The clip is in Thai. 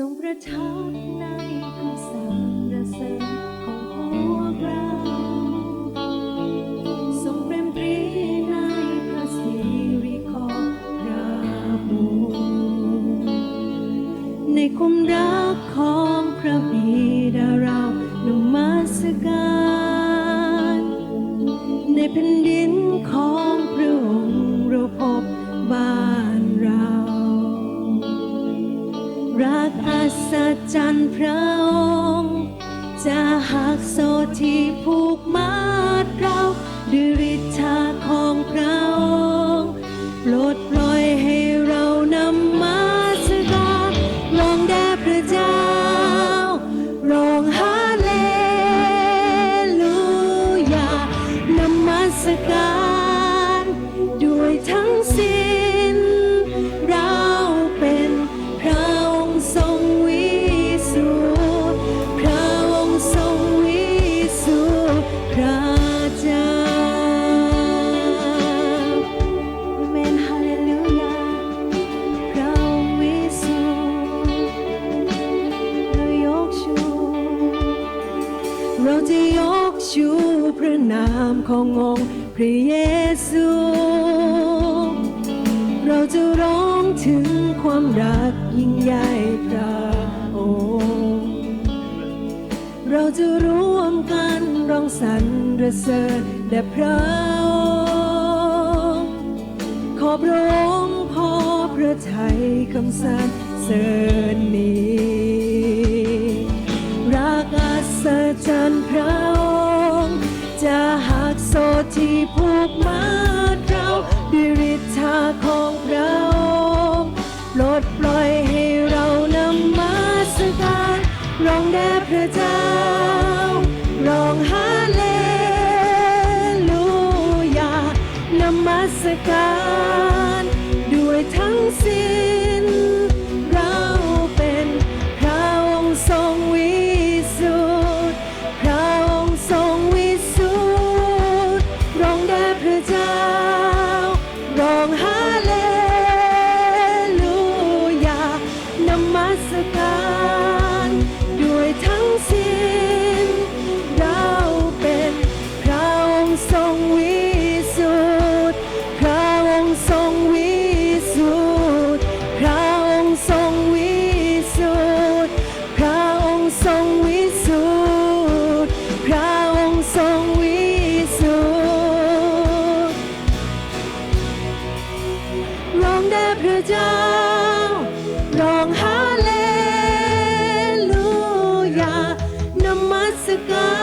ทรงประทับในคำสรรเสริญของพวกเราทรงเปรมปรีในพระสิริของพระบุตรในความรักของพระบิดาเรานมัสการในแผ่น จะหักโซที่ผูกมัด พระนามขององค์พระเยซู เราจะร้องถึงความรักยิ่งใหญ่พระองค์เราจะร่วมกันร้องสรรเสริญแด่พระองค์ขอพระองค์พอพระทัยคำสรรเสริญนี้ กมาเราด้วยฤทธาของพระองค์โปรดปล่อยให้เรานำมาสการร้องแด่พระเจ้า ร้องฮาเลลูยานำมาสการ ด้วยทั้งสิ้น ร้องฮาเลลูยานมัสการ